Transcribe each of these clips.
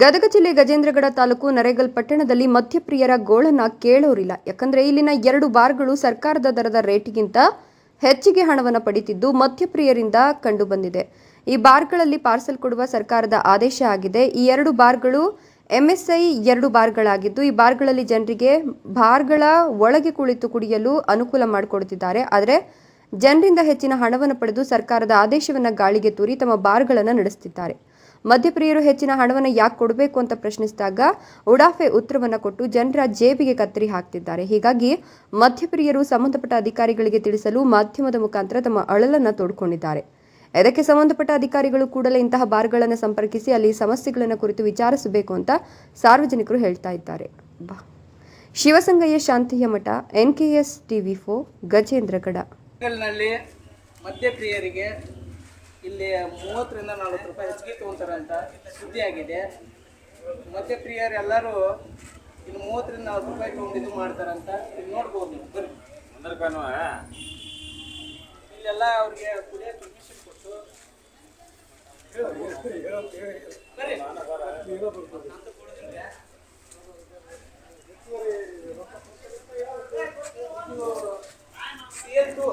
ಗದಗ ಜಿಲ್ಲೆ ಗಜೇಂದ್ರಗಡ ತಾಲೂಕು ನರೇಗಲ್ ಪಟ್ಟಣದಲ್ಲಿ ಮಧ್ಯಪ್ರಿಯರ ಗೋಳನ್ನ ಕೇಳೋರಿಲ್ಲ. ಯಾಕಂದ್ರೆ ಇಲ್ಲಿನ ಎರಡು ಬಾರ್ಗಳು ಸರ್ಕಾರದ ದರದ ರೇಟಿಗಿಂತ ಹೆಚ್ಚಿಗೆ ಹಣವನ್ನು ಪಡಿತಿದ್ದು ಮದ್ಯಪ್ರಿಯರಿಂದ ಕಂಡುಬಂದಿದೆ. ಈ ಬಾರ್ಗಳಲ್ಲಿ ಪಾರ್ಸೆಲ್ ಕೊಡುವ ಸರ್ಕಾರದ ಆದೇಶ ಆಗಿದೆ. ಈ ಎರಡು ಬಾರ್ಗಳು ಎಂಎಸ್ಐ ಎರಡು ಬಾರ್ಗಳಾಗಿದ್ದು, ಈ ಬಾರ್ಗಳಲ್ಲಿ ಜನರಿಗೆ ಬಾರ್ಗಳ ಒಳಗೆ ಕುಳಿತು ಕುಡಿಯಲು ಅನುಕೂಲ ಮಾಡಿಕೊಡುತ್ತಿದ್ದಾರೆ ಆದರೆ ಜನರಿಂದ ಹೆಚ್ಚಿನ ಹಣವನ್ನು ಪಡೆದು ಸರ್ಕಾರದ ಆದೇಶವನ್ನು ಗಾಳಿಗೆ ತೂರಿ ತಮ್ಮ ಬಾರ್ಗಳನ್ನು ನಡೆಸುತ್ತಿದ್ದಾರೆ ಮದ್ಯಪ್ರಿಯರು ಹೆಚ್ಚಿನ ಹಣವನ್ನು ಯಾಕೆ ಕೊಡಬೇಕು ಅಂತ ಪ್ರಶ್ನಿಸಿದಾಗ, ಉಡಾಫೆ ಉತ್ತರವನ್ನು ಕೊಟ್ಟು ಜನರ ಜೇಬಿಗೆ ಕತ್ತರಿ ಹಾಕ್ತಿದ್ದಾರೆ. ಹೀಗಾಗಿ ಮಧ್ಯಪ್ರಿಯರು ಸಂಬಂಧಪಟ್ಟ ಅಧಿಕಾರಿಗಳಿಗೆ ತಿಳಿಸಲು ಮಾಧ್ಯಮದ ಮುಖಾಂತರ ತಮ್ಮ ಅಳಲನ್ನು ತೋಡ್ಕೊಂಡಿದ್ದಾರೆ. ಇದಕ್ಕೆ ಸಂಬಂಧಪಟ್ಟ ಅಧಿಕಾರಿಗಳು ಕೂಡಲೇ ಇಂತಹ ಬಾರ್ಗಳನ್ನು ಸಂಪರ್ಕಿಸಿ ಅಲ್ಲಿ ಸಮಸ್ಯೆಗಳನ್ನು ಕುರಿತು ವಿಚಾರಿಸಬೇಕು ಅಂತ ಸಾರ್ವಜನಿಕರು ಹೇಳ್ತಾ ಇದ್ದಾರೆ. ಶಿವಸಂಗಯ್ಯ ಶಾಂತಿಯ ಮಠ, N K S TV four Gajendragad ಮಧ್ಯಪ್ರಿಯರಿಗೆ ಇಲ್ಲಿ ಮೂವತ್ತರಿಂದ ನಲ್ವತ್ತು ರೂಪಾಯಿ ಹೆಚ್ಚಿಗೆ ತೊಗೊಂತಾರಂತ ಸುದ್ದಿ ಆಗಿದೆ. ಪ್ರಿಯರ್ ಎಲ್ಲರೂ ಇಲ್ಲಿ ಮೂವತ್ತರಿಂದ ನಲ್ವತ್ತು ರೂಪಾಯಿ ತೊಗೊಂಡಿದ್ದು ಮಾಡ್ತಾರಂತ ಇಲ್ಲಿ ನೋಡ್ಬೋದು ನೀವು ಬರ್ರಿ. ಇಲ್ಲೆಲ್ಲ ಅವ್ರಿಗೆ ಕುಡಿಯೋ ಪರ್ಮಿಷನ್ ಕೊಟ್ಟು. ಬರ್ರಿ C L two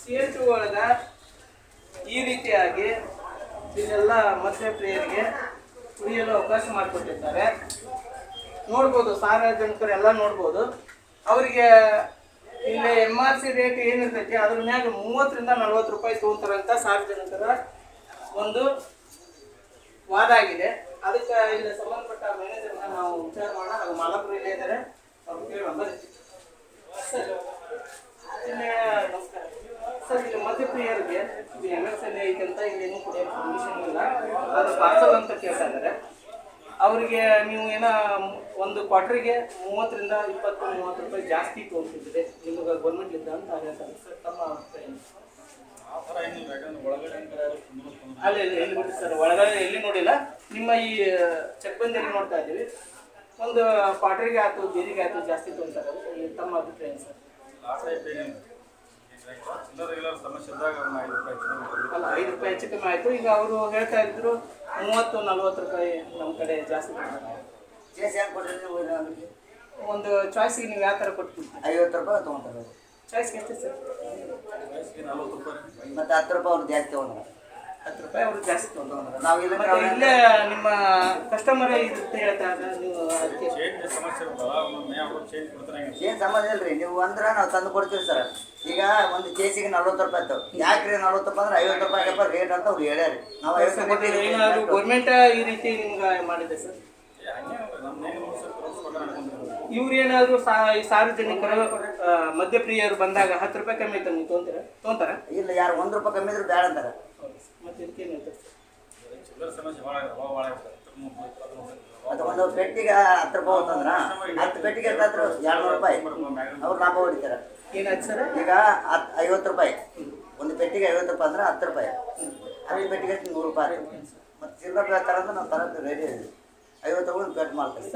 C L two ಒಳಗ ಈ ಇಲ್ಲೆಲ್ಲ ಮತ್ತೆ ಪ್ರಿಯರಿಗೆ ಕುಡಿಯಲು ಅವಕಾಶ ಮಾಡಿಕೊಟ್ಟಿದ್ದಾರೆ. ನೋಡ್ಬೋದು ಸಾರ್ವಜನಿಕರು ಎಲ್ಲ ನೋಡ್ಬೋದು. ಅವರಿಗೆ ಇಲ್ಲಿ ಎಂ ಆರ್ ಸಿ ರೇಟ್ ಏನಿರ್ತೈತಿ, ಅದ್ರ ಮ್ಯಾಗ ಮೂವತ್ತರಿಂದ ನಲ್ವತ್ತು ರೂಪಾಯಿ ತೊಗೊಂತಾರಂತ ಸಾರ್ವಜನಿಕರ ಒಂದು ವಾದ ಆಗಿದೆ. ಅದಕ್ಕೆ ಇಲ್ಲಿ ಸಂಬಂಧಪಟ್ಟ ಮ್ಯಾನೇಜರ್ನ ನಾವು ವಿಚಾರ ಮಾಡೋಣ. ಅದು ಮಾಲಕರು ಇಲ್ಲೇ ಇದ್ದಾರೆ. ಅವ್ರು ಕೇಳೋಣ ಬರ್ರಿ ಮದ್ಯಪ್ರಿಯರಿಗೆ ಎಂ ಎಸ್ ಎಲ್ ಐತೆ ಅಂತ ಇಲ್ಲೇನು ಕುಡಿಯೋ ಪರ್ಮಿಷನ್ ಇಲ್ಲ. ಅದು ಪಾರ್ಸಲ್ ಅಂತ ಕೇಳ್ತಾ ಇದ್ದಾರೆ. ಅವರಿಗೆ ನೀವು ಏನೋ ಒಂದು ಕ್ವಾರ್ಟರ್ಗೆ ಮೂವತ್ತರಿಂದ ಇಪ್ಪತ್ತು, ಮೂವತ್ತು ರೂಪಾಯಿ ಜಾಸ್ತಿ ತೊಗೊತಿದ್ರೆ ನಿಮಗೆ ಇದ್ದ ಅಂತ ಹೇಳ್ತಾರೆ ಸರ್ ತಮ್ಮ ಅಭಿಪ್ರಾಯ? ಅಲ್ಲಿ, ಇಲ್ಲಿ, ಎಲ್ಲಿ ಬಿಡಿ ಸರ್ ಒಳಗಡೆ ಎಲ್ಲಿ ನೋಡಿಲ್ಲ. ನಿಮ್ಮ ಈ ಚೆಕ್ ಬಂದಿಯಲ್ಲಿ ನೋಡ್ತಾ ಇದ್ದೀವಿ ಒಂದು ಪಾಟ್ರಿಗೆ ಆಯ್ತು, ಬೇರಿಗೆ ಆಯ್ತು ಜಾಸ್ತಿ ತೊಗೊಂತಾರೆ ಈ ತಮ್ಮ ಅಭಿಪ್ರಾಯ ಸರ್ ಐದು ರೂಪಾಯಿ ಹೆಚ್ಚು ಕಮ್ಮಿ ಆಯಿತು. ಈಗ ಅವರು ಹೇಳ್ತಾ ಇದ್ರು ಮೂವತ್ತು ನಲ್ವತ್ತು ರೂಪಾಯಿ ನಮ್ಮ ಕಡೆ ಜಾಸ್ತಿ ಒಂದು ಚಾಯ್ಸಿಗೆ ನೀವು ಯಾವ ಥರ ಕೊಟ್ಟು ಐವತ್ತು ರೂಪಾಯಿ ತೊಗೊಂತಾರೆ. ಚಾಯ್ಸ್ಗೆ ಎಷ್ಟು ಸರ್? ಮತ್ತು ಹತ್ತು ರೂಪಾಯಿ ಅವ್ರು ಜಾಸ್ತಿ ತೊಗೊಂಡ್ರೆ ಹತ್ತು ರೂಪಾಯಿ ಅವರು ಜಾಸ್ತಿ ತೊಗೊಂಡ್ರೆ ನಾವು ಇಲ್ಲ ಮತ್ತೆ ಇಲ್ಲೇ ನಿಮ್ಮ ಕಸ್ಟಮರ್ ಇರುತ್ತೆ ಹೇಳ್ತಾರೆ ನೀವು ಅದಕ್ಕೆ. ಚೇಂಜ್ ಸಮಸ್ಯೆ ಇರುತ್ತಲ್ಲ ಒಮ್ಮೊಮ್ಮೆ ಅವರು ಚೇಂಜ್ ಕೊಡ್ತಾರೆ ಹಂಗೆ. ಏನು ಸಂಬಂಧ ಇಲ್ಲ ನೀವು ಅಂದ್ರೆ ನಾವು ತಂದು ಕೊಡ್ತೀವಿ ಸರ್. ಈಗ ಒಂದು ಕೇಸಿಗೆ ನಲ್ವತ್ತು ರೂಪಾಯಿ ಇತ್ತು. ಯಾಕ್ರಿ ನಲ್ವತ್ತು ರೂಪಾಯಿ ಅಂದ್ರೆ ಐವತ್ತು ರೂಪಾಯಿ ಆಗಪ್ಪ ರೇಟ್ ಅಂತ ಅವ್ರು ಹೇಳ್ಯಾರಿ. ನಾವು ಐವತ್ತು ಏನಾದ್ರು ಗೌರ್ಮೆಂಟ್ ಈ ರೀತಿ ನಿಮ್ಗೆ ಮಾಡಿದೆ ಸರ್? ಏ, ಹಂಗೆ ನಮ್ಮ ನೇನು ಮೂರು ಸಾವಿರ ರೂಪಾಯಿ ಇವ್ರು ಏನಾದ್ರು ಈ ಸಾರ್ವಜನಿಕರು ಮಧ್ಯಪ್ರಿಯರು ಮದ್ಯಪ್ರಿಯರು ಬಂದಾಗ ಹತ್ತು ರೂಪಾಯಿ ಕಮ್ಮಿ ನೀವು ತೊಗೊಂತೀರಾ ತೊಗೊಂತಾರ ಇಲ್ಲ ಯಾರು ಒಂದು ರೂಪಾಯಿ ಕಮ್ಮಿ ಇದ್ರೆ ಬೇಡ ಅಂತಾರೆ. ಮತ್ತೆ ಮತ್ತು ಒಂದು ಪೆಟ್ಟಿಗೆ ಹತ್ತು ರೂಪಾಯಿ ಅಂತಂದ್ರೆ ಹತ್ತು ಪೆಟ್ಟಿಗೆ ಎಷ್ಟಾದ್ರು ಎರಡು ನೂರು ರೂಪಾಯಿ. ಅವ್ರು ಲಾಭ ಹೊಡಿತಾರೆ. ಏನಾಯ್ತು ಸರ್ ಈಗ ಹತ್ತು ಐವತ್ತು ರೂಪಾಯಿ. ಒಂದು ಪೆಟ್ಟಿಗೆ ಐವತ್ತು ರೂಪಾಯಿ ಅಂದ್ರೆ ಹತ್ತು ರೂಪಾಯಿ. ಹತ್ತು ಪೆಟ್ಟಿಗೆ ನೂರು ರೂಪಾಯಿ ಮತ್ತು ಚಿಲ್ಲರೆ ತರಂದ್ರೆ ನಾವು ತರೋದು ರೆಡಿ ಐವತ್ತು ತಗೊಂಡು ಕಟ್ ಮಾಡ್ತೀವಿ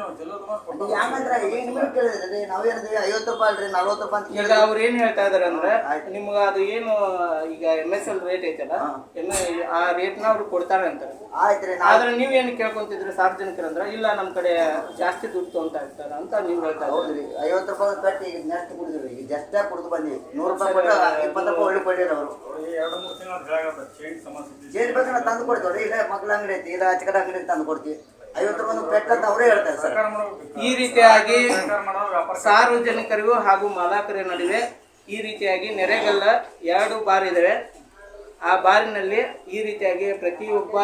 ನಾವು ಯಾಕಂದ್ರೆ ಈಗ ನಿಮಗೆ ಕೇಳಿದ್ರಿ ನಾವೇನಿದ್ವಿ ಐವತ್ತು ರೂಪಾಯಿ ಅಲ್ರಿ ನಲ್ವತ್ತು ರೂಪಾಯಿ ಅಂತ ಈಗ ಕೇಳಿದ್ರೆ ಅವ್ರು ಏನ್ ಹೇಳ್ತಾ ಇದಾರೆ ಅಂದ್ರೆ ನಿಮ್ಗೆ ಅದು ಏನು ಈಗ ಎಂ ಎಸ್ ಎಲ್ ರೇಟ್ ಐತಲ್ಲ ಎಂ ಆ ರೇಟ್ನ ಅವ್ರು ಕೊಡ್ತಾರೆ ಅಂತಾರೆ. ಆಯ್ತು ರೀ ಏನ್ ಆದ್ರೆ ನೀವೇನು ಕೇಳ್ಕೊಂತಿದ್ರಿ ಸಾರ್ವಜನಿಕರಂದ್ರೆ ಇಲ್ಲ ನಮ್ಮ ಕಡೆ ಜಾಸ್ತಿ ದುಡ್ಡು ತೊಗೊಂತ ಇರ್ತಾರೆ ಅಂತ ನೀವು ಹೇಳ್ತಾ ಇದ್ದೀರಿ. ಹೌದ್ರಿ ಐವತ್ತು ರೂಪಾಯಿ ಕಟ್ಟಿ ಈಗ ನೆಕ್ಸ್ಟ್ ಕುಡಿದ್ರಿ ಈಗ ಜಾಸ್ತಿ ಕೊಡ್ತು ಬಂದ್ವಿ ನೂರು ರೂಪಾಯಿ ಕೊಟ್ಟು ಇಪ್ಪತ್ತು ರೂಪಾಯಿ ಒಳ್ಳೆ ಕೊಟ್ಟಿರಿ ಅವರು. ಎರಡು ಮೂರು ತಿಂಗಳ ಚೇಂಜ್ ಸಮಸ್ಯೆ ಚೇಂಜ್ ಬೇಕಾದ್ರೆ ತಂದು ಕೊಡ್ತೀವಿ ಇಲ್ಲ ಮಕ್ಳ ಅಂಗಡಿ ಐತಿ ಇಲ್ಲ ಆಚೆ ಕಡೆ ಅಂಗಡಿ ತಂದು ಕೊಡ್ತೀವಿ. ಐವತ್ತು ರೂಪಾಯಿ ಒಂದು ಪೆಟ್ಟು ಅಂತ ಅವರೇ ಹೇಳ್ತಾರೆ ಸರ್. ಈ ರೀತಿಯಾಗಿ ಸರ್ಕಾರ ಮಾಡೋರು ವ್ಯಾಪಾರ ಸಾರ್ವಜನಿಕರಿಗೂ ಹಾಗೂ ಮಾಲಕರ ನಡುವೆ ಈ ರೀತಿಯಾಗಿ ನೆರೆಗಲ್ಲ ಎರಡು ಬಾರ್ ಇದಾವೆ. ಆ ಬಾರಿನಲ್ಲಿ ಈ ರೀತಿಯಾಗಿ ಪ್ರತಿಯೊಬ್ಬ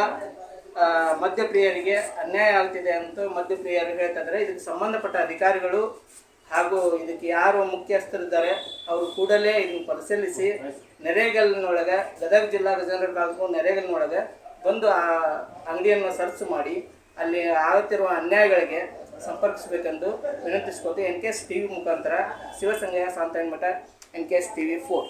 ಮದ್ಯಪ್ರಿಯರಿಗೆ ಅನ್ಯಾಯ ಆಗ್ತಿದೆ ಅಂತ ಮದ್ಯಪ್ರಿಯರು ಹೇಳ್ತಿದ್ದಾರೆ ಇದಕ್ಕೆ ಸಂಬಂಧಪಟ್ಟ ಅಧಿಕಾರಿಗಳು ಹಾಗೂ ಇದಕ್ಕೆ ಯಾರು ಮುಖ್ಯಸ್ಥರಿದ್ದಾರೆ ಅವರು ಕೂಡಲೇ ಇದನ್ನು ಪರಿಶೀಲಿಸಿ ನೆರೆಗಲ್ಲಿನೊಳಗೆ ಗದಗ ಜಿಲ್ಲಾ ರಿಸರ್ವ್ ತಾಲೂಕು ನೆರೆಗಲ್ಲಿನೊಳಗೆ ಬಂದು ಆ ಅಂಗಡಿಯನ್ನು ಸರ್ಚ್ ಮಾಡಿ ಅಲ್ಲಿ ಆಗುತ್ತಿರುವ ಅನ್ಯಾಯಗಳಿಗೆ ಸಂಪರ್ಕಿಸಬೇಕೆಂದು ವಿನಂತಿಸ್ಕೊತು N K S T V ಮುಖಾಂತರ ಶಿವಸಂಗಯ ಸಾಂತಾಯಿ ಮಠ N K S T V four